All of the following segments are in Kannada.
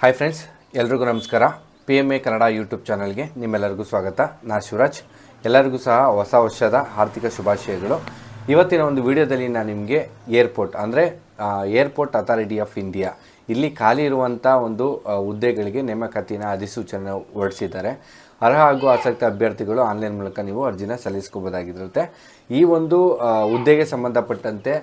ಹಾಯ್ ಫ್ರೆಂಡ್ಸ್ ಎಲ್ರಿಗೂ ನಮಸ್ಕಾರ. P M A Kannada YouTube ಚಾನಲ್ಗೆ ನಿಮ್ಮೆಲ್ಲರಿಗೂ ಸ್ವಾಗತ. ನಾ ಶಿವರಾಜ್. ಎಲ್ಲರಿಗೂ ಸಹ ಹೊಸ ವರ್ಷದ ಆರ್ಥಿಕ ಶುಭಾಶಯಗಳು. ಇವತ್ತಿನ ಒಂದು ವಿಡಿಯೋದಲ್ಲಿ ನಾನು ನಿಮಗೆ ಏರ್ಪೋರ್ಟ್ ಅಂದರೆ ಏರ್ಪೋರ್ಟ್ ಅಥಾರಿಟಿ ಆಫ್ ಇಂಡಿಯಾ ಇಲ್ಲಿ ಖಾಲಿ ಇರುವಂಥ ಒಂದು ಹುದ್ದೆಗಳಿಗೆ ನೇಮಕಾತಿನ ಅಧಿಸೂಚನೆ ಹೊರಡಿಸಿದ್ದಾರೆ. ಅರ್ಹ ಹಾಗೂ ಆಸಕ್ತ ಅಭ್ಯರ್ಥಿಗಳು ಆನ್ಲೈನ್ ಮೂಲಕ ನೀವು ಅರ್ಜಿನ ಸಲ್ಲಿಸ್ಕೋಬೋದಾಗಿರುತ್ತೆ. ಈ ಒಂದು ಹುದ್ದೆಗೆ ಸಂಬಂಧಪಟ್ಟಂತೆ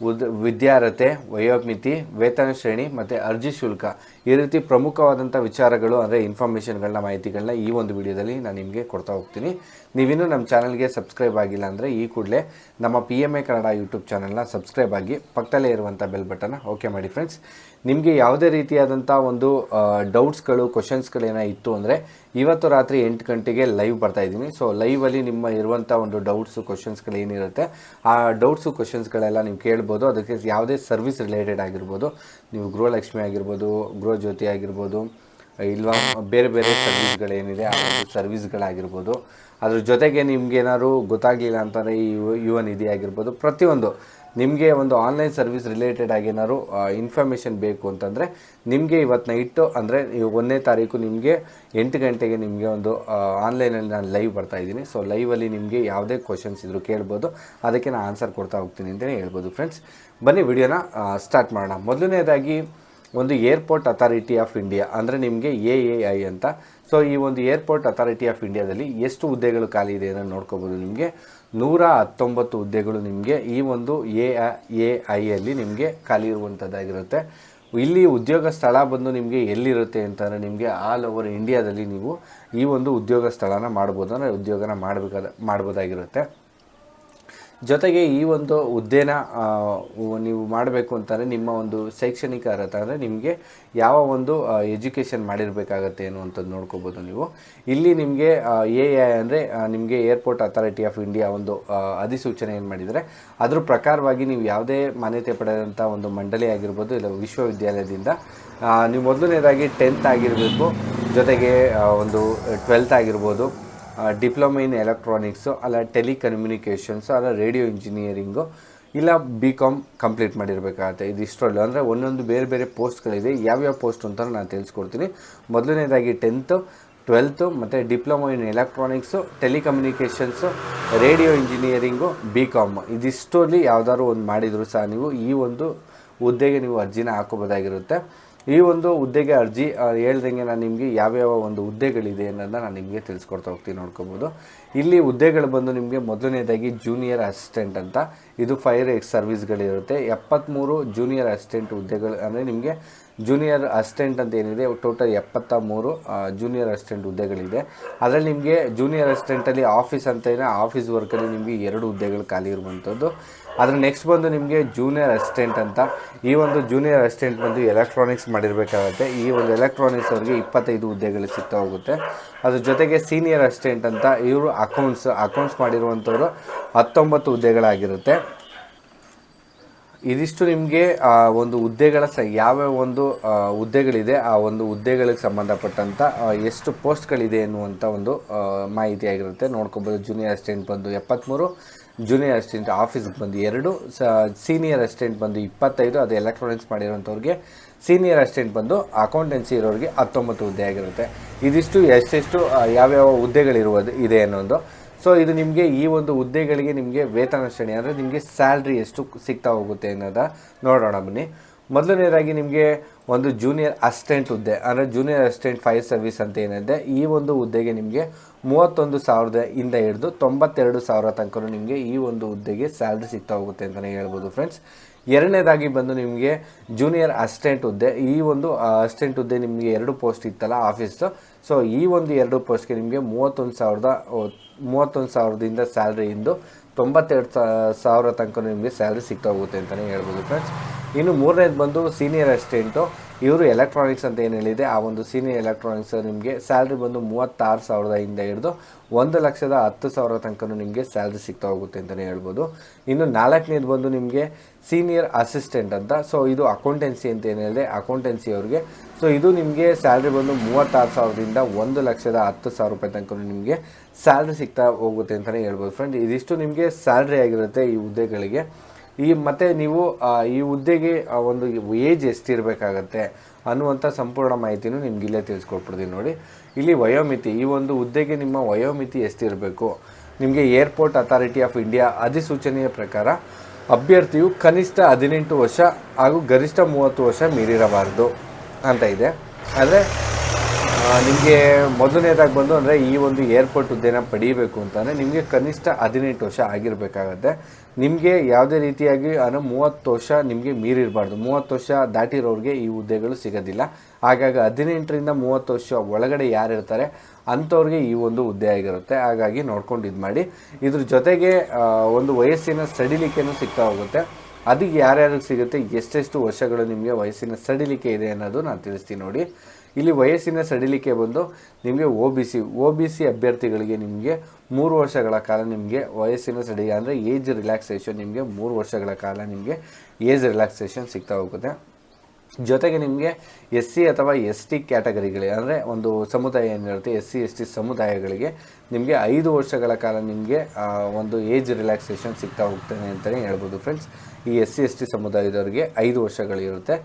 ಉದ್ ವಿದ್ಯಾರ್ಹತೆ ವಯೋಮಿತಿ, ವೇತನ ಶ್ರೇಣಿ ಮತ್ತು ಅರ್ಜಿ ಶುಲ್ಕ ಈ ರೀತಿ ಪ್ರಮುಖವಾದಂಥ ವಿಚಾರಗಳು, ಅಂದರೆ ಇನ್ಫಾರ್ಮೇಷನ್ಗಳನ್ನ ಮಾಹಿತಿಗಳನ್ನ ಈ ಒಂದು ವಿಡಿಯೋದಲ್ಲಿ ನಾನು ನಿಮಗೆ ಕೊಡ್ತಾ ಹೋಗ್ತೀನಿ. ನೀವಿನ್ನೂ ನಮ್ಮ ಚಾನಲ್ಗೆ ಸಬ್ಸ್ಕ್ರೈಬ್ ಆಗಿಲ್ಲ ಅಂದರೆ ಈ ಕೂಡಲೇ ನಮ್ಮ P M A Kannada YouTube ಚಾನಲ್ನ ಸಬ್ಸ್ಕ್ರೈಬ್ ಆಗಿ ಪಕ್ಕದಲ್ಲೇ ಇರುವಂಥ ಬೆಲ್ ಬಟನ್ನ ಓಕೆ ಮಾಡಿ ಫ್ರೆಂಡ್ಸ್ ನಿಮಗೆ ಯಾವುದೇ ರೀತಿಯಾದಂಥ ಒಂದು ಡೌಟ್ಸ್ಗಳು ಕ್ವಶನ್ಸ್ಗಳೇನೋ ಇತ್ತು ಅಂದರೆ ಇವತ್ತು ರಾತ್ರಿ ಎಂಟು ಗಂಟೆಗೆ ಲೈವ್ ಬರ್ತಾ ಇದ್ದೀನಿ. ಸೊ ಲೈವಲ್ಲಿ ನಿಮ್ಮ ಇರುವಂಥ ಒಂದು ಡೌಟ್ಸು ಕ್ವಶನ್ಸ್ಗಳು ಏನಿರುತ್ತೆ, ಆ ಡೌಟ್ಸು ಕ್ವಶನ್ಸ್ಗಳೆಲ್ಲ ನೀವು ಕೇಳ್ಬೋದು. ಅದಕ್ಕೆ ಯಾವುದೇ ಸರ್ವಿಸ್ ರಿಲೇಟೆಡ್ ಆಗಿರ್ಬೋದು. ನೀವು ಗೃಹಲಕ್ಷ್ಮಿ ಆಗಿರ್ಬೋದು, ಗೃಹಜ್ಯೋತಿ ಆಗಿರ್ಬೋದು, ಇಲ್ವಾ, ಬೇರೆ ಬೇರೆ ಸರ್ವಿಸ್ಗಳೇನಿದೆ ಆ ಒಂದು ಸರ್ವಿಸ್ಗಳಾಗಿರ್ಬೋದು ಅದ್ರ ಜೊತೆಗೆ ನಿಮ್ಗೆ ಏನಾದ್ರು ಗೊತ್ತಾಗಲಿಲ್ಲ ಅಂತಂದರೆ ಈ ಯುವ ನಿಧಿ ಆಗಿರ್ಬೋದು. ಪ್ರತಿಯೊಂದು ನಿಮಗೆ ಒಂದು ಆನ್ಲೈನ್ ಸರ್ವಿಸ್ ರಿಲೇಟೆಡ್ ಆಗಿ ಏನಾದ್ರು ಇನ್ಫಾರ್ಮೇಷನ್ ಬೇಕು ಅಂತಂದರೆ, ನಿಮಗೆ ಇವತ್ತು ನೈಟು ಅಂದರೆ ಒಂದನೇ ತಾರೀಕು ನಿಮಗೆ ಎಂಟು ಗಂಟೆಗೆ ನಿಮಗೆ ಒಂದು ಆನ್ಲೈನಲ್ಲಿ ನಾನು ಲೈವ್ ಬರ್ತಾ ಇದ್ದೀನಿ. ಸೊ ಲೈವಲ್ಲಿ ನಿಮಗೆ ಯಾವುದೇ ಕ್ವಶನ್ಸ್ ಇದ್ದರೂ ಕೇಳ್ಬೋದು. ಅದಕ್ಕೆ ನಾನು ಆನ್ಸರ್ ಕೊಡ್ತಾ ಹೋಗ್ತೀನಿ ಅಂತಲೇ ಹೇಳ್ಬೋದು ಫ್ರೆಂಡ್ಸ್ ಬನ್ನಿ ವಿಡಿಯೋನ ಸ್ಟಾರ್ಟ್ ಮಾಡೋಣ. ಮೊದಲನೇದಾಗಿ, ಒಂದು ಏರ್ಪೋರ್ಟ್ ಅಥಾರಿಟಿ ಆಫ್ ಇಂಡಿಯಾ ಅಂದರೆ ನಿಮಗೆ ಎ ಎ ಐ ಅಂತ ಸೊ ಈ ಒಂದು ಏರ್ಪೋರ್ಟ್ ಅಥಾರಿಟಿ ಆಫ್ ಇಂಡಿಯಾದಲ್ಲಿ ಎಷ್ಟು ಹುದ್ದೆಗಳು ಖಾಲಿ ಇದೆ ಅನ್ನೋ ನೋಡ್ಕೋಬೋದು ನಿಮಗೆ. ನೂರ ಹತ್ತೊಂಬತ್ತು ಹುದ್ದೆಗಳು ನಿಮಗೆ ಈ ಒಂದು ಎ ಎ ಐಯಲ್ಲಿ ನಿಮಗೆ ಖಾಲಿ ಇರುವಂಥದ್ದಾಗಿರುತ್ತೆ ಇಲ್ಲಿ ಉದ್ಯೋಗ ಸ್ಥಳ ಬಂದು ನಿಮಗೆ ಎಲ್ಲಿರುತ್ತೆ ಅಂತಂದರೆ ನಿಮಗೆ ಆಲ್ ಓವರ್ ಇಂಡಿಯಾದಲ್ಲಿ ನೀವು ಈ ಒಂದು ಉದ್ಯೋಗ ಸ್ಥಳನ ಮಾಡ್ಬೋದು ಅಂದರೆ ಉದ್ಯೋಗನ ಮಾಡಬೇಕಾದ, ಮಾಡ್ಬೋದಾಗಿರುತ್ತೆ. ಜೊತೆಗೆ ಈ ಒಂದು ಹುದ್ದೆನ ನೀವು ಮಾಡಬೇಕು ಅಂತಂದರೆ ನಿಮ್ಮ ಒಂದು ಶೈಕ್ಷಣಿಕ ಅರ್ಹತೆ ಅಂದರೆ ನಿಮಗೆ ಯಾವ ಒಂದು ಎಜುಕೇಷನ್ ಮಾಡಿರಬೇಕಾಗತ್ತೆ ಅನ್ನುವಂಥದ್ದು ನೋಡ್ಕೋಬೋದು ನೀವು. ಇಲ್ಲಿ ನಿಮಗೆ ಎ ಐ ಅಂದರೆ ನಿಮಗೆ ಏರ್ಪೋರ್ಟ್ ಅಥಾರಿಟಿ ಆಫ್ ಇಂಡಿಯಾ ಒಂದು ಅಧಿಸೂಚನೆ ಏನು ಮಾಡಿದರೆ ಅದ್ರ ಪ್ರಕಾರವಾಗಿ ನೀವು ಯಾವುದೇ ಮಾನ್ಯತೆ ಪಡೆದಂಥ ಒಂದು ಮಂಡಳಿ ಆಗಿರ್ಬೋದು ಇಲ್ಲ ವಿಶ್ವವಿದ್ಯಾಲಯದಿಂದ ನೀವು ಮೊದಲನೇದಾಗಿ ಟೆಂತ್ ಆಗಿರಬೇಕು, ಜೊತೆಗೆ ಒಂದು ಟ್ವೆಲ್ತ್ ಆಗಿರ್ಬೋದು. ಡಿಪ್ಲೊಮಾ ಇನ್ ಎಲೆಕ್ಟ್ರಾನಿಕ್ಸು, ಅಲ್ಲ ಟೆಲಿಕಮ್ಯುನಿಕೇಷನ್ಸು, ಅಲ್ಲ ರೇಡಿಯೋ ಇಂಜಿನಿಯರಿಂಗು, ಇಲ್ಲ ಬಿ ಕಾಮ್ ಕಂಪ್ಲೀಟ್ ಮಾಡಿರಬೇಕಾಗತ್ತೆ. ಇದಿಷ್ಟರಲ್ಲಿ ಅಂದರೆ ಒಂದೊಂದು ಬೇರೆ ಬೇರೆ ಪೋಸ್ಟ್ಗಳಿದೆ. ಯಾವ್ಯಾವ ಪೋಸ್ಟ್ ಅಂತ ನಾನು ತಿಳಿಸ್ಕೊಡ್ತೀನಿ. ಮೊದಲನೇದಾಗಿ ಟೆಂತು, ಟ್ವೆಲ್ತು, ಮತ್ತು diploma in electronics, telecommunications, radio engineering B com ಇದಿಷ್ಟರಲ್ಲಿ ಯಾವುದಾದ್ರು ಒಂದು ಮಾಡಿದರೂ ಸಹ ನೀವು ಈ ಒಂದು ಹುದ್ದೆಗೆ ನೀವು ಅರ್ಜಿನ ಹಾಕೋಬೋದಾಗಿರುತ್ತೆ ಈ ಒಂದು ಹುದ್ದೆಗೆ ಅರ್ಜಿ ಹೇಳ್ದಂಗೆ ನಾನು ನಿಮಗೆ ಯಾವ್ಯಾವ ಒಂದು ಹುದ್ದೆಗಳಿದೆ ಅನ್ನೋದನ್ನ ನಾನು ನಿಮಗೆ ತಿಳಿಸ್ಕೊಡ್ತಾ ಹೋಗ್ತೀನಿ ನೋಡ್ಕೋಬೋದು. ಇಲ್ಲಿ ಹುದ್ದೆಗಳು ಬಂದು ನಿಮಗೆ ಮೊದಲನೇದಾಗಿ ಜೂನಿಯರ್ ಅಸಿಸ್ಟೆಂಟ್ ಅಂತ, ಇದು ಫೈರ್ ಎಕ್ಸ್ ಸರ್ವಿಸ್ಗಳಿರುತ್ತೆ ಎಪ್ಪತ್ತ್ಮೂರು ಜೂನಿಯರ್ ಅಸಿಸ್ಟೆಂಟ್ ಹುದ್ದೆಗಳು, ಅಂದರೆ ನಿಮಗೆ ಜೂನಿಯರ್ ಅಸಿಸ್ಟೆಂಟ್ ಅಂತ ಏನಿದೆ ಟೋಟಲ್ ಎಪ್ಪತ್ತ ಮೂರು ಜೂನಿಯರ್ ಅಸಿಸ್ಟೆಂಟ್ ಹುದ್ದೆಗಳಿದೆ. ಅದರಲ್ಲಿ ನಿಮಗೆ ಜೂನಿಯರ್ ಅಸಿಸ್ಟೆಂಟಲ್ಲಿ ಆಫೀಸ್ ಅಂತ ಏನೇ ಆಫೀಸ್ ವರ್ಕಲ್ಲಿ ನಿಮಗೆ ಎರಡು ಹುದ್ದೆಗಳು ಖಾಲಿ ಇರುವಂಥದ್ದು ಅದ್ರ ನೆಕ್ಸ್ಟ್ ಬಂದು ನಿಮಗೆ ಜೂನಿಯರ್ ಅಸಿಸ್ಟೆಂಟ್ ಅಂತ, ಈ ಒಂದು ಜೂನಿಯರ್ ಅಸಿಸ್ಟೆಂಟ್ ಬಂದು ಎಲೆಕ್ಟ್ರಾನಿಕ್ಸ್ ಮಾಡಿರಬೇಕಾಗುತ್ತೆ. ಈ ಒಂದು ಎಲೆಕ್ಟ್ರಾನಿಕ್ಸ್ ಅವ್ರಿಗೆ ಇಪ್ಪತ್ತೈದು ಹುದ್ದೆಗಳು ಸಿಗ್ತಾ ಹೋಗುತ್ತೆ. ಅದ್ರ ಜೊತೆಗೆ ಸೀನಿಯರ್ ಅಸಿಸ್ಟೆಂಟ್ ಅಂತ ಇವರು ಅಕೌಂಟ್ಸ್ ಅಕೌಂಟ್ಸ್ ಮಾಡಿರುವಂಥವ್ರು ಹತ್ತೊಂಬತ್ತು ಹುದ್ದೆಗಳಾಗಿರುತ್ತೆ. ಇದಿಷ್ಟು ನಿಮಗೆ ಒಂದು ಹುದ್ದೆಗಳ ಸ, ಯಾವ್ಯಾವ ಒಂದು ಹುದ್ದೆಗಳಿದೆ, ಆ ಒಂದು ಹುದ್ದೆಗಳಿಗೆ ಸಂಬಂಧಪಟ್ಟಂಥ ಎಷ್ಟು ಪೋಸ್ಟ್ಗಳಿದೆ ಎನ್ನುವಂಥ ಒಂದು ಮಾಹಿತಿ ಆಗಿರುತ್ತೆ. ನೋಡ್ಕೊಬೋದು ಜೂನಿಯರ್ ಅಸಿಸ್ಟೆಂಟ್ ಬಂದು ಎಪ್ಪತ್ತ್ಮೂರು ಜೂನಿಯರ್ ಅಸಿಸ್ಟೆಂಟ್ ಆಫೀಸ್ಗೆ ಬಂದು ಎರಡು, ಸ ಸೀನಿಯರ್ ಅಸಿಸ್ಟೆಂಟ್ ಬಂದು ಇಪ್ಪತ್ತೈದು, ಅದು ಎಲೆಕ್ಟ್ರಾನಿಕ್ಸ್ ಮಾಡಿರೋಂಥವ್ರಿಗೆ ಸೀನಿಯರ್ ಅಸಿಸ್ಟೆಂಟ್ ಬಂದು ಅಕೌಂಟೆನ್ಸಿ ಇರೋರಿಗೆ ಹತ್ತೊಂಬತ್ತು ಹುದ್ದೆ ಆಗಿರುತ್ತೆ. ಇದಿಷ್ಟು ಎಷ್ಟೆಷ್ಟು ಯಾವ್ಯಾವ ಹುದ್ದೆಗಳಿರುವುದು ಇದೆ ಅನ್ನೋದು ಸೊ ಇದು ನಿಮಗೆ ಈ ಒಂದು ಹುದ್ದೆಗಳಿಗೆ ನಿಮಗೆ ವೇತನ ಶ್ರೇಣಿ, ಅಂದರೆ ನಿಮಗೆ ಸ್ಯಾಲ್ರಿ ಎಷ್ಟು ಸಿಗ್ತಾ ಹೋಗುತ್ತೆ ಅನ್ನೋದ ನೋಡೋಣ ಬನ್ನಿ. ಮೊದಲನೇದಾಗಿ ನಿಮಗೆ ಒಂದು ಜೂನಿಯರ್ ಅಸಿಸ್ಟೆಂಟ್ ಹುದ್ದೆ, ಅಂದರೆ ಜೂನಿಯರ್ ಅಸಿಸ್ಟೆಂಟ್ ಫೈರ್ ಸರ್ವಿಸ್ ಅಂತ ಏನಿದೆ, ಈ ಒಂದು ಹುದ್ದೆಗೆ ನಿಮಗೆ ಮೂವತ್ತೊಂದು ಸಾವಿರದ ಇಂದ ಹಿಡಿದು ತೊಂಬತ್ತೆರಡು ಸಾವಿರ ತನಕ ನಿಮಗೆ ಈ ಒಂದು ಹುದ್ದೆಗೆ ಸ್ಯಾಲ್ರಿ ಸಿಗ್ತಾ ಹೋಗುತ್ತೆ ಅಂತಲೇ ಹೇಳ್ಬೋದು ಫ್ರೆಂಡ್ಸ್ ಎರಡನೇದಾಗಿ ಬಂದು ನಿಮಗೆ ಜೂನಿಯರ್ ಅಸಿಸ್ಟೆಂಟ್ ಹುದ್ದೆ. ಈ ಒಂದು ಅಸಿಸ್ಟೆಂಟ್ ಹುದ್ದೆ ನಿಮಗೆ ಎರಡು ಪೋಸ್ಟ್ ಇತ್ತಲ್ಲ ಆಫೀಸು ಸೊ ಈ ಒಂದು ಎರಡು ಪೋಸ್ಟ್ಗೆ ನಿಮಗೆ ಮೂವತ್ತೊಂದು ಸಾವಿರದ ಮೂವತ್ತೊಂದು ಸಾವಿರದಿಂದ ಸ್ಯಾಲ್ರಿ ಇಂದು ತೊಂಬತ್ತೆರಡು ಸಾವಿರ ತನಕ ನಿಮಗೆ ಸ್ಯಾಲ್ರಿ ಸಿಗ್ತಾ ಹೋಗುತ್ತೆ ಅಂತಲೇ ಹೇಳ್ಬೋದು ಫ್ರೆಂಡ್ಸ್ ಇನ್ನು ಮೂರನೇದು ಬಂದು ಸೀನಿಯರ್ ಅಸಿಸ್ಟೆಂಟು ಇವರು ಎಲೆಕ್ಟ್ರಾನಿಕ್ಸ್ ಅಂತ ಏನು ಹೇಳಿದೆ ಆ ಒಂದು ಸೀನಿಯರ್ ಎಲೆಕ್ಟ್ರಾನಿಕ್ಸ್ ನಿಮಗೆ ಸ್ಯಾಲ್ರಿ ಬಂದು ಮೂವತ್ತಾರು ಸಾವಿರದ ಇಂದ ಹಿಡಿದು ಒಂದು ಲಕ್ಷದ ಹತ್ತು ಸಾವಿರ ತನಕ ನಿಮಗೆ ಸ್ಯಾಲ್ರಿ ಸಿಗ್ತಾ ಹೋಗುತ್ತೆ ಅಂತಲೇ ಹೇಳ್ಬೋದು. ಇನ್ನು ನಾಲ್ಕನೇದು ಬಂದು ನಿಮಗೆ ಸೀನಿಯರ್ ಅಸಿಸ್ಟೆಂಟ್ ಅಂತ. ಸೊ ಇದು ಅಕೌಂಟೆನ್ಸಿ ಅಂತ ಏನು ಹೇಳಿದೆ ಅಕೌಂಟೆನ್ಸಿ ಅವ್ರಿಗೆ. ಸೊ ಇದು ನಿಮಗೆ ಸ್ಯಾಲ್ರಿ ಬಂದು ಮೂವತ್ತಾರು ಸಾವಿರದಿಂದ ಒಂದು ಲಕ್ಷದ ಹತ್ತು ಸಾವಿರ ರೂಪಾಯಿ ತನಕ ನಿಮಗೆ ಸ್ಯಾಲ್ರಿ ಸಿಗ್ತಾ ಹೋಗುತ್ತೆ ಅಂತಲೇ ಹೇಳ್ಬೋದು. ಫ್ರೆಂಡ್ ಇದಿಷ್ಟು ನಿಮಗೆ ಸ್ಯಾಲ್ರಿ ಆಗಿರುತ್ತೆ ಈ ಹುದ್ದೆಗಳಿಗೆ. ಈ ಮತ್ತು ನೀವು ಈ ಹುದ್ದೆಗೆ ಒಂದು ಏಜ್ ಎಷ್ಟಿರಬೇಕಾಗತ್ತೆ ಅನ್ನುವಂಥ ಸಂಪೂರ್ಣ ಮಾಹಿತಿನೂ ನಿಮ್ಗೆ ಇಲ್ಲೇ ತಿಳಿಸ್ಕೊಟ್ಬಿಡ್ತೀನಿ ನೋಡಿ. ಇಲ್ಲಿ ವಯೋಮಿತಿ, ಈ ಒಂದು ಹುದ್ದೆಗೆ ನಿಮ್ಮ ವಯೋಮಿತಿ ಎಷ್ಟಿರಬೇಕು? ನಿಮಗೆ ಏರ್ಪೋರ್ಟ್ ಅಥಾರಿಟಿ ಆಫ್ ಇಂಡಿಯಾ ಅಧಿಸೂಚನೆಯ ಪ್ರಕಾರ ಅಭ್ಯರ್ಥಿಯು ಕನಿಷ್ಠ ಹದಿನೆಂಟು ವರ್ಷ ಹಾಗೂ ಗರಿಷ್ಠ ಮೂವತ್ತು ವರ್ಷ ಮೀರಿರಬಾರದು ಅಂತ ಇದೆ. ಆದರೆ ನಿಮಗೆ ಮೊದಲನೇದಾಗಿ ಬಂದು ಅಂದರೆ ಈ ಒಂದು ಏರ್ಪೋರ್ಟ್ ಹುದ್ದೆನ ಪಡೀಬೇಕು ಅಂತಂದರೆ ನಿಮಗೆ ಕನಿಷ್ಠ ಹದಿನೆಂಟು ವರ್ಷ ಆಗಿರಬೇಕಾಗತ್ತೆ. ನಿಮಗೆ ಯಾವುದೇ ರೀತಿಯಾಗಿ ಅಂದರೆ ಮೂವತ್ತು ವರ್ಷ ನಿಮಗೆ ಮೀರಿರಬಾರ್ದು. ಮೂವತ್ತು ವರ್ಷ ದಾಟಿರೋರಿಗೆ ಈ ಹುದ್ದೆಗಳು ಸಿಗೋದಿಲ್ಲ. ಹಾಗಾಗಿ ಹದಿನೆಂಟರಿಂದ ಮೂವತ್ತು ವರ್ಷ ಒಳಗಡೆ ಯಾರಿರ್ತಾರೆ ಅಂಥವ್ರಿಗೆ ಈ ಒಂದು ಹುದ್ದೆ ಆಗಿರುತ್ತೆ. ಹಾಗಾಗಿ ನೋಡ್ಕೊಂಡು ಇದು ಮಾಡಿ ಇದ್ರ ಜೊತೆಗೆ ಒಂದು ವಯಸ್ಸಿನ ಸಡಿಲಿಕೆನೂ ಸಿಗ್ತಾ ಹೋಗುತ್ತೆ. ಅದಕ್ಕೆ ಯಾರ್ಯಾರಿಗೆ ಸಿಗುತ್ತೆ? ಎಷ್ಟೆಷ್ಟು ವರ್ಷಗಳು ನಿಮಗೆ ವಯಸ್ಸಿನ ಸಡಿಲಿಕೆ ಇದೆ ಅನ್ನೋದು ನಾನು ತಿಳಿಸ್ತೀನಿ ನೋಡಿ. ಇಲ್ಲಿ ವಯಸ್ಸಿನ ಸಡಿಲಿಕೆ ಬಂದು ನಿಮಗೆ O B C, O B C ಅಭ್ಯರ್ಥಿಗಳಿಗೆ ನಿಮಗೆ ಮೂರು ವರ್ಷಗಳ ಕಾಲ ನಿಮಗೆ ವಯಸ್ಸಿನ ಸಡಿಲಿಕೆ, ಅಂದರೆ ಏಜ್ ರಿಲ್ಯಾಕ್ಸೇಷನ್ ನಿಮಗೆ ಮೂರು ವರ್ಷಗಳ ಕಾಲ ನಿಮಗೆ ಏಜ್ ರಿಲ್ಯಾಕ್ಸೇಷನ್ ಸಿಗ್ತಾ ಹೋಗುತ್ತೆ. ಜೊತೆಗೆ ನಿಮಗೆ ಎಸ್ ಸಿ ಅಥವಾ ಎಸ್ ಟಿ ಕ್ಯಾಟಗರಿಗಳಿಗೆ, ಅಂದರೆ ಒಂದು ಸಮುದಾಯ ಏನಿರುತ್ತೆ ಎಸ್ ಸಿ ಎಸ್ ಟಿ ಸಮುದಾಯಗಳಿಗೆ ನಿಮಗೆ ಐದು ವರ್ಷಗಳ ಕಾಲ ನಿಮಗೆ ಒಂದು ಏಜ್ ರಿಲ್ಯಾಕ್ಸೇಷನ್ ಸಿಗ್ತಾ ಹೋಗ್ತಾನೆ ಅಂತಲೇ ಹೇಳ್ಬೋದು ಫ್ರೆಂಡ್ಸ್ ಈ ಎಸ್ ಸಿ ಎಸ್ ಟಿ ಸಮುದಾಯದವರಿಗೆ ಐದು ವರ್ಷಗಳಿರುತ್ತೆ.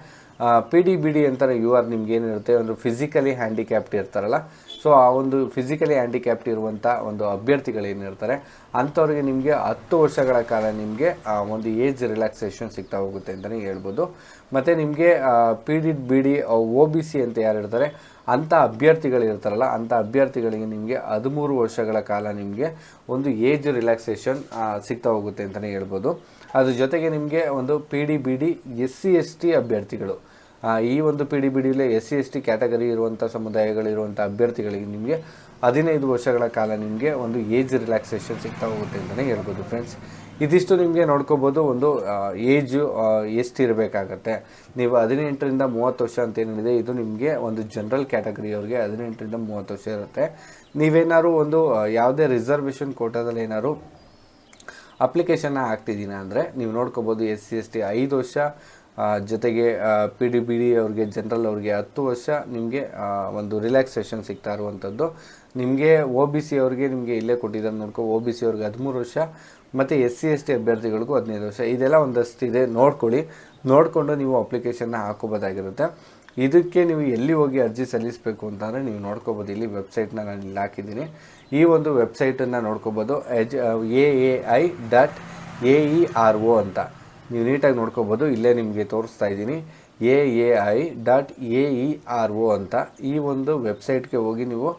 ಪಿ ಡಿ ಬಿ ಡಿ ಅಂತಾರೆ ಯು ಆರ್ ನಿಮ್ಗೆ ಏನಿರುತ್ತೆ ಒಂದು ಫಿಸಿಕಲಿ ಹ್ಯಾಂಡಿಕ್ಯಾಪ್ಟ್ ಇರ್ತಾರಲ್ಲ. ಸೊ ಆ ಒಂದು ಫಿಸಿಕಲಿ ಹ್ಯಾಂಡಿಕ್ಯಾಪ್ಟ್ ಇರುವಂಥ ಒಂದು ಅಭ್ಯರ್ಥಿಗಳೇನಿರ್ತಾರೆ ಅಂಥವ್ರಿಗೆ ನಿಮಗೆ ಹತ್ತು ವರ್ಷಗಳ ಕಾಲ ನಿಮಗೆ ಒಂದು ಏಜ್ ರಿಲ್ಯಾಕ್ಸೇಷನ್ ಸಿಗ್ತಾ ಹೋಗುತ್ತೆ ಅಂತಲೇ ಹೇಳ್ಬೋದು. ಮತ್ತು ನಿಮಗೆ P D B D O B C ಅಂತ ಯಾರು ಇರ್ತಾರೆ ಅಂಥ ಅಭ್ಯರ್ಥಿಗಳಿರ್ತಾರಲ್ಲ ಅಂಥ ಅಭ್ಯರ್ಥಿಗಳಿಗೆ ನಿಮಗೆ ಹದಿಮೂರು ವರ್ಷಗಳ ಕಾಲ ನಿಮಗೆ ಒಂದು ಏಜ್ ರಿಲ್ಯಾಕ್ಸೇಷನ್ ಸಿಗ್ತಾ ಹೋಗುತ್ತೆ ಅಂತಲೇ ಹೇಳ್ಬೋದು. ಅದ್ರ ಜೊತೆಗೆ ನಿಮಗೆ ಒಂದು P D B D, S C S T ಅಭ್ಯರ್ಥಿಗಳು. ಈ ಒಂದು P D B ಡಿಲಿ S C S T category ಇರುವಂಥ ಸಮುದಾಯಗಳಿರುವಂಥ ಅಭ್ಯರ್ಥಿಗಳಿಗೆ ನಿಮಗೆ ಹದಿನೈದು ವರ್ಷಗಳ ಕಾಲ ನಿಮಗೆ ಒಂದು ಏಜ್ ರಿಲ್ಯಾಕ್ಸೇಷನ್ ಸಿಗ್ತಾ ಹೋಗುತ್ತೆ ಅಂತಲೇ ಹೇಳ್ಬೋದು ಫ್ರೆಂಡ್ಸ್ ಇದಿಷ್ಟು ನಿಮಗೆ ನೋಡ್ಕೋಬೋದು ಒಂದು ಏಜು ಎಷ್ಟಿರಬೇಕಾಗತ್ತೆ. ನೀವು ಹದಿನೆಂಟರಿಂದ ಮೂವತ್ತು ವರ್ಷ ಅಂತ ಏನಿದೆ, ಇದು ನಿಮಗೆ ಒಂದು ಜನರಲ್ ಕ್ಯಾಟಗರಿ ಅವ್ರಿಗೆ ಹದಿನೆಂಟರಿಂದ ಮೂವತ್ತು ವರ್ಷ ಇರುತ್ತೆ. ನೀವೇನಾದ್ರು ಒಂದು ಯಾವುದೇ ರಿಸರ್ವೇಷನ್ ಕೋಟಾದಲ್ಲಿ ಏನಾದ್ರು ಅಪ್ಲಿಕೇಶನ್ನ ಹಾಕ್ತಿದ್ದೀನ ಅಂದರೆ, ನೀವು ನೋಡ್ಕೋಬೋದು ಎಸ್ ಸಿ, ಎಸ್ ಟಿ ಐದು ವರ್ಷ ಜೊತೆಗೆ ಪಿ ಡಿ ಬಿ ಡಿ ಅವ್ರಿಗೆ ಜನರಲ್ ಅವ್ರಿಗೆ ಹತ್ತು ವರ್ಷ ನಿಮಗೆ ಒಂದು ರಿಲ್ಯಾಕ್ಸೇಷನ್ ಸಿಗ್ತಾ ಇರುವಂಥದ್ದು ನಿಮಗೆ ಒ ಬಿ ಸಿ ಅವ್ರಿಗೆ ನಿಮಗೆ ಇಲ್ಲೇ ಕೊಟ್ಟಿದ್ದಾರೆ ನೋಡ್ಕೊ ಒ ಬಿ ಸಿ ಅವ್ರಿಗೆ ಹದಿಮೂರು ವರ್ಷ, ಮತ್ತು ಎಸ್ ಸಿ ಎಸ್ ಟಿ ಅಭ್ಯರ್ಥಿಗಳಿಗೂ ಹದಿನೈದು ವರ್ಷ. ಇದೆಲ್ಲ ಒಂದಷ್ಟು ಇದೆ, ನೋಡ್ಕೊಳ್ಳಿ. ನೋಡಿಕೊಂಡು ನೀವು ಅಪ್ಲಿಕೇಶನ್ನ ಹಾಕೋಬೋದಾಗಿರುತ್ತೆ. ಇದಕ್ಕೆ ನೀವು ಎಲ್ಲಿ ಹೋಗಿ ಅರ್ಜಿ ಸಲ್ಲಿಸಬೇಕು ಅಂತಂದರೆ ನೀವು ನೋಡ್ಕೋಬೋದು. ಇಲ್ಲಿ ವೆಬ್ಸೈಟ್ನ ನಾನು ಇಲ್ಲಿ ಹಾಕಿದ್ದೀನಿ. ಈ ಒಂದು ವೆಬ್ಸೈಟನ್ನು ನೋಡ್ಕೋಬೋದು. ಎಜ್ A A I dot A E R O ಅಂತ. ನೀವು ನೀಟಾಗಿ ನೋಡ್ಕೋಬೋದು. ಇಲ್ಲೇ ನಿಮಗೆ ತೋರಿಸ್ತಾ ಇದ್ದೀನಿ. A A I dot A E R O ಅಂತ ಈ ಒಂದು ವೆಬ್ಸೈಟ್ಗೆ ಹೋಗಿ ನೀವು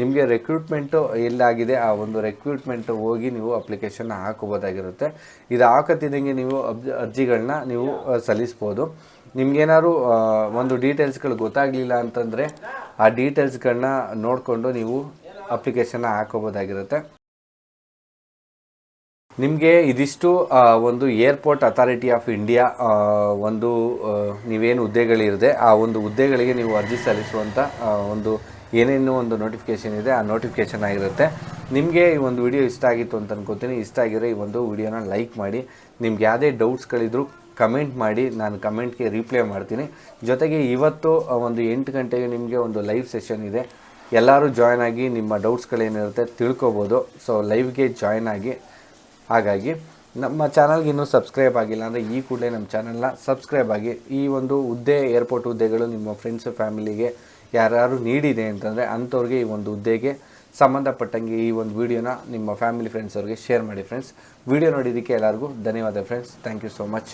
ನಿಮಗೆ ರೆಕ್ರೂಟ್ಮೆಂಟು ಎಲ್ಲಾಗಿದೆ, ಆ ಒಂದು ರೆಕ್ರೂಟ್ಮೆಂಟ್ ಹೋಗಿ ನೀವು ಅಪ್ಲಿಕೇಶನ್ನ ಹಾಕೋಬೋದಾಗಿರುತ್ತೆ. ಇದು ಹಾಕತ್ತಿದ್ದಂಗೆ ನೀವು ಅಬ್ ಅರ್ಜಿಗಳನ್ನ ನೀವು ಸಲ್ಲಿಸ್ಬೋದು. ನಿಮಗೇನಾದ್ರು ಒಂದು ಡೀಟೇಲ್ಸ್ಗಳು ಗೊತ್ತಾಗಲಿಲ್ಲ ಅಂತಂದರೆ ಆ ಡೀಟೇಲ್ಸ್ಗಳನ್ನ ನೋಡಿಕೊಂಡು ನೀವು ಅಪ್ಲಿಕೇಶನ್ನ ಹಾಕೋಬೋದಾಗಿರುತ್ತೆ. ನಿಮಗೆ ಇದಿಷ್ಟು ಒಂದು ಏರ್ಪೋರ್ಟ್ ಅಥಾರಿಟಿ ಆಫ್ ಇಂಡಿಯಾ ಒಂದು ನೀವೇನು ಹುದ್ದೆಗಳಿರದೆ, ಆ ಒಂದು ಹುದ್ದೆಗಳಿಗೆ ನೀವು ಅರ್ಜಿ ಸಲ್ಲಿಸುವಂಥ ಒಂದು ಏನೇನು ಒಂದು ನೋಟಿಫಿಕೇಷನ್ ಇದೆ, ಆ ನೋಟಿಫಿಕೇಷನ್ ಆಗಿರುತ್ತೆ. ನಿಮಗೆ ಈ ಒಂದು ವಿಡಿಯೋ ಇಷ್ಟ ಆಗಿತ್ತು ಅಂತ ಅನ್ಕೋತೀನಿ. ಇಷ್ಟ ಆಗಿದ್ರೆ ಈ ಒಂದು ವಿಡಿಯೋನ ಲೈಕ್ ಮಾಡಿ. ನಿಮ್ಗೆ ಯಾವುದೇ ಡೌಟ್ಸ್ಗಳಿದ್ರು ಕಮೆಂಟ್ ಮಾಡಿ. ನಾನು ಕಮೆಂಟ್ಗೆ ರಿಪ್ಲೈ ಮಾಡ್ತೀನಿ. ಜೊತೆಗೆ ಇವತ್ತು ಒಂದು ಎಂಟು ಗಂಟೆಗೆ ನಿಮಗೆ ಒಂದು ಲೈವ್ ಸೆಷನ್ ಇದೆ. ಎಲ್ಲರೂ ಜಾಯ್ನ್ ಆಗಿ ನಿಮ್ಮ ಡೌಟ್ಸ್ಗಳೇನಿರುತ್ತೆ ತಿಳ್ಕೊಬೋದು. ಸೊ ಲೈವ್ಗೆ ಜಾಯ್ನ್ ಆಗಿ ಹಾಗಾಗಿ ನಮ್ಮ ಚಾನಲ್ಗೆ ಇನ್ನೂ ಸಬ್ಸ್ಕ್ರೈಬ್ ಆಗಿಲ್ಲ ಅಂದರೆ ಈ ಕೂಡಲೇ ನಮ್ಮ ಚಾನಲ್ನ ಸಬ್ಸ್ಕ್ರೈಬ್ ಆಗಿ. ಈ ಒಂದು ಹುದ್ದೆ, ಏರ್ಪೋರ್ಟ್ ಹುದ್ದೆಗಳು ನಿಮ್ಮ ಫ್ರೆಂಡ್ಸ್ ಫ್ಯಾಮಿಲಿಗೆ ಯಾರು ನೀಡಿದೆ ಅಂತಂದರೆ ಅಂಥವ್ರಿಗೆ ಈ ಒಂದು ಹುದ್ದೆಗೆ ಸಂಬಂಧಪಟ್ಟಂಗೆ ಈ ಒಂದು ವಿಡಿಯೋನ ನಿಮ್ಮ ಫ್ಯಾಮಿಲಿ ಫ್ರೆಂಡ್ಸ್ ಅವ್ರಿಗೆ ಶೇರ್ ಮಾಡಿ ಫ್ರೆಂಡ್ಸ್ ವಿಡಿಯೋ ನೋಡಿದ್ದಕ್ಕೆ ಎಲ್ಲರಿಗೂ ಧನ್ಯವಾದ friends thank you so much